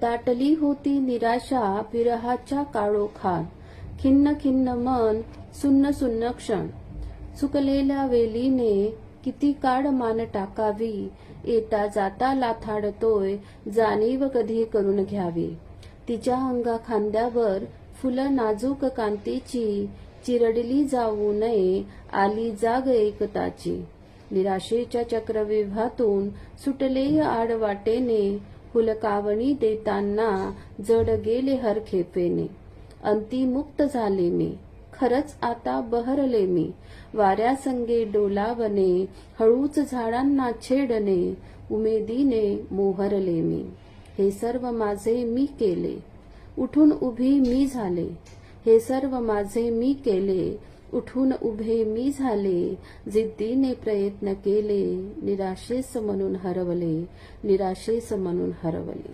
दाटली होती निराशा विरहाच्या काळोखात खिन्न खिन्न मन सुन्न सुन्न क्षण. सुकलेल्या वेलीने किती काळ मान टाकावी येता जाता लाथाडतोय जाणीव कधी करून घ्यावी. तिच्या अंगा खांद्यावर फुलं नाजूक कांतीची चिरडली जाऊ नये आली जाग एकताची. निराशेच्या चक्रव्यूहातून सुटले आडवाटेने हुलकावणी देताना जड गेले हर खेपेने. अंती मुक्त झाले मी. खरच आता बहरले मी. वाऱ्यासंगे डोलावणे हळूच झाडांना छेडणे उमेदीने मोहरले मी. हे सर्व माझे मी केले. उठून उभी मी झाले. हे सर्व माझे मी केले. उठून उभे मी झाले जिद्दीने प्रयत्न केले निराशेस म्हणून हरवले निराशेस म्हणून हरवले.